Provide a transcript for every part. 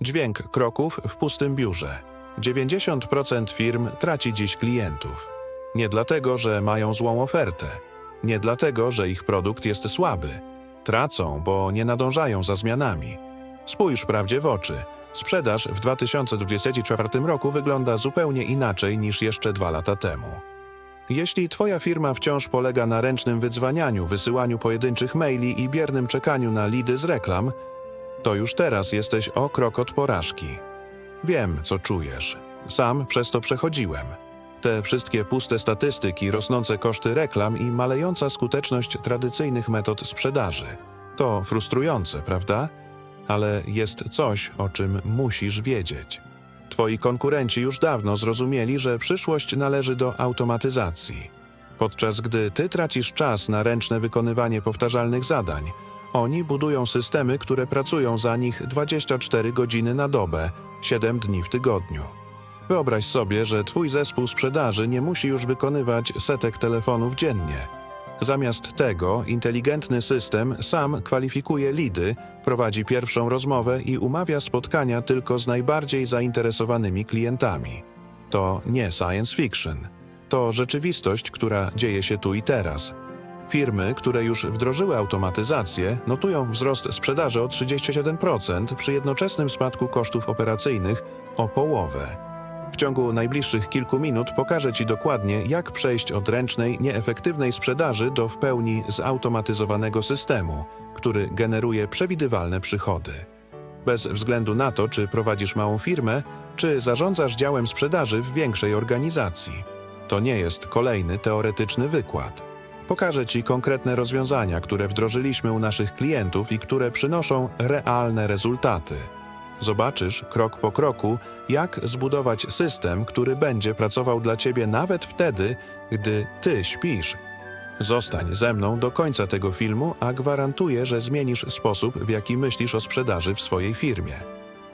Dźwięk kroków w pustym biurze. 90% firm traci dziś klientów. Nie dlatego, że mają złą ofertę. Nie dlatego, że ich produkt jest słaby. Tracą, bo nie nadążają za zmianami. Spójrz prawdzie w oczy. Sprzedaż w 2024 roku wygląda zupełnie inaczej niż jeszcze dwa lata temu. Jeśli Twoja firma wciąż polega na ręcznym wydzwanianiu, wysyłaniu pojedynczych maili i biernym czekaniu na lidy z reklam, to już teraz jesteś o krok od porażki. Wiem, co czujesz. Sam przez to przechodziłem. Te wszystkie puste statystyki, rosnące koszty reklam i malejąca skuteczność tradycyjnych metod sprzedaży. To frustrujące, prawda? Ale jest coś, o czym musisz wiedzieć. Twoi konkurenci już dawno zrozumieli, że przyszłość należy do automatyzacji. Podczas gdy ty tracisz czas na ręczne wykonywanie powtarzalnych zadań, oni budują systemy, które pracują za nich 24 godziny na dobę, 7 dni w tygodniu. Wyobraź sobie, że twój zespół sprzedaży nie musi już wykonywać setek telefonów dziennie. Zamiast tego inteligentny system sam kwalifikuje lidy, prowadzi pierwszą rozmowę i umawia spotkania tylko z najbardziej zainteresowanymi klientami. To nie science fiction. To rzeczywistość, która dzieje się tu i teraz. Firmy, które już wdrożyły automatyzację, notują wzrost sprzedaży o 37% przy jednoczesnym spadku kosztów operacyjnych o połowę. W ciągu najbliższych kilku minut pokażę Ci dokładnie, jak przejść od ręcznej, nieefektywnej sprzedaży do w pełni zautomatyzowanego systemu, który generuje przewidywalne przychody. Bez względu na to, czy prowadzisz małą firmę, czy zarządzasz działem sprzedaży w większej organizacji. To nie jest kolejny teoretyczny wykład. Pokażę Ci konkretne rozwiązania, które wdrożyliśmy u naszych klientów i które przynoszą realne rezultaty. Zobaczysz krok po kroku, jak zbudować system, który będzie pracował dla Ciebie nawet wtedy, gdy Ty śpisz. Zostań ze mną do końca tego filmu, a gwarantuję, że zmienisz sposób, w jaki myślisz o sprzedaży w swojej firmie.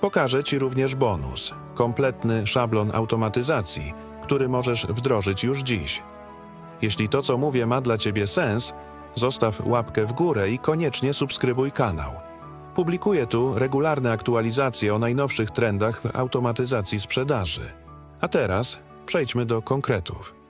Pokażę Ci również bonus kompletny szablon automatyzacji, który możesz wdrożyć już dziś. Jeśli to, co mówię, ma dla Ciebie sens, zostaw łapkę w górę i koniecznie subskrybuj kanał. Publikuję tu regularne aktualizacje o najnowszych trendach w automatyzacji sprzedaży. A teraz przejdźmy do konkretów.